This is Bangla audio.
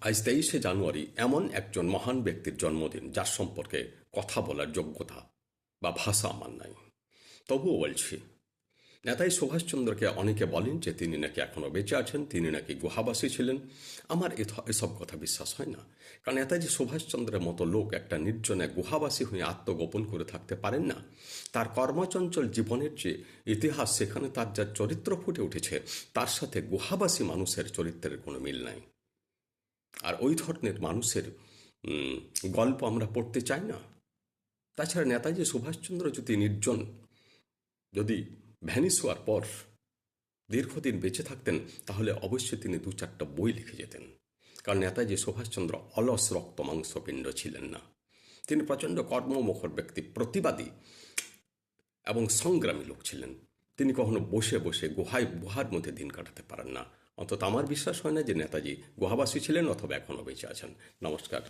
আজ তেইশে জানুয়ারি এমন একজন মহান ব্যক্তির জন্মদিন যার সম্পর্কে কথা বলার যোগ্যতা বা ভাষা আমার নাই। তবুও বলছি নেতাজি সুভাষচন্দ্রকে অনেকে বলেন যে তিনি নাকি এখনও বেঁচে আছেন, তিনি নাকি গুহাবাসী ছিলেন। আমার এসব কথা বিশ্বাস হয় না। কারণ নেতাজি সুভাষচন্দ্রের মতো লোক একটা নির্জনে গুহাবাসী হয়ে আত্মগোপন করে থাকতে পারেন না। তার কর্মচঞ্চল জীবনের যে ইতিহাস, সেখানে তার যা চরিত্র ফুটে উঠেছে, তার সাথে গুহাবাসী মানুষের চরিত্রের কোনো মিল নাই। আর ওই ধরনের মানুষের গল্প আমরা পড়তে চাই না। তাছাড়া নেতাজি সুভাষচন্দ্র যদি নির্জন, যদি ভ্যানিস হওয়ার পর দীর্ঘদিন বেঁচে থাকতেন, তাহলে অবশ্যই তিনি দু চারটা বই লিখে যেতেন। কারণ নেতাজি সুভাষচন্দ্র অলস রক্ত মাংসপিণ্ড ছিলেন না। তিনি প্রচণ্ড কর্মমুখর ব্যক্তি, প্রতিবাদী এবং সংগ্রামী লোক ছিলেন। তিনি কখনো বসে বসে গুহায়, গুহার মধ্যে দিন কাটাতে পারেন না। অন্তত আমার বিশ্বাস হয় না যে নেতাজি গুহাবাসী ছিলেন অথবা এখনও বেঁচে আছেন। নমস্কার।